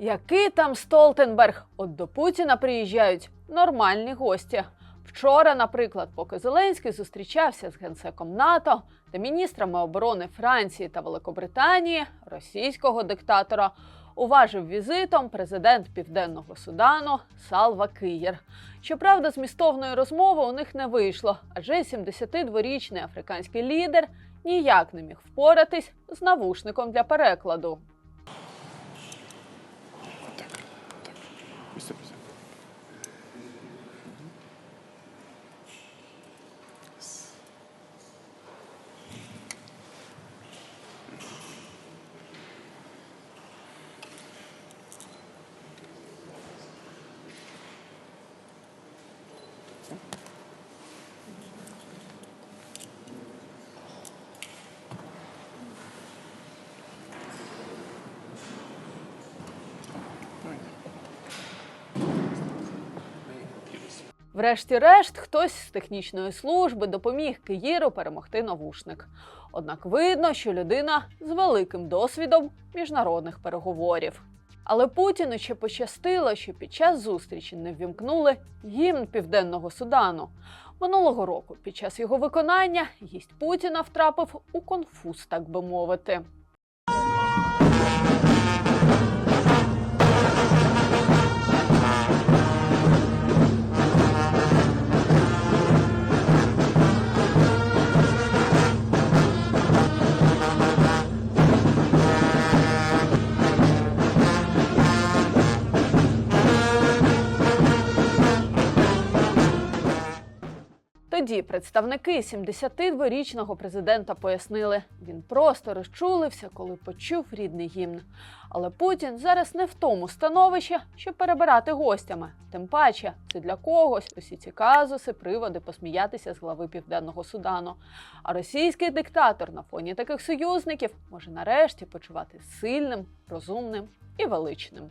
Який там Столтенберг? От до Путіна приїжджають нормальні гості. Вчора, наприклад, поки Зеленський зустрічався з генсеком НАТО та міністрами оборони Франції та Великобританії, російського диктатора уважив візитом президент Південного Судану Салва Києр. Щоправда, змістовної розмови у них не вийшло, адже 72-річний африканський лідер ніяк не міг впоратись з навушником для перекладу. Mr. President. Врешті-решт, хтось з технічної служби допоміг Киїру перемогти навушник. Однак видно, що людина з великим досвідом міжнародних переговорів. Але Путіну ще пощастило, що під час зустрічі не ввімкнули гімн Південного Судану. Минулого року, під час його виконання, гість Путіна втрапив у конфуз, так би мовити. Тоді представники 72-річного президента пояснили, він просто розчулився, коли почув рідний гімн. Але Путін зараз не в тому становищі, щоб перебирати гостями. Тим паче, це для когось усі ці казуси, приводи посміятися з глави Південного Судану. А російський диктатор на фоні таких союзників може нарешті почувати сильним, розумним і величним.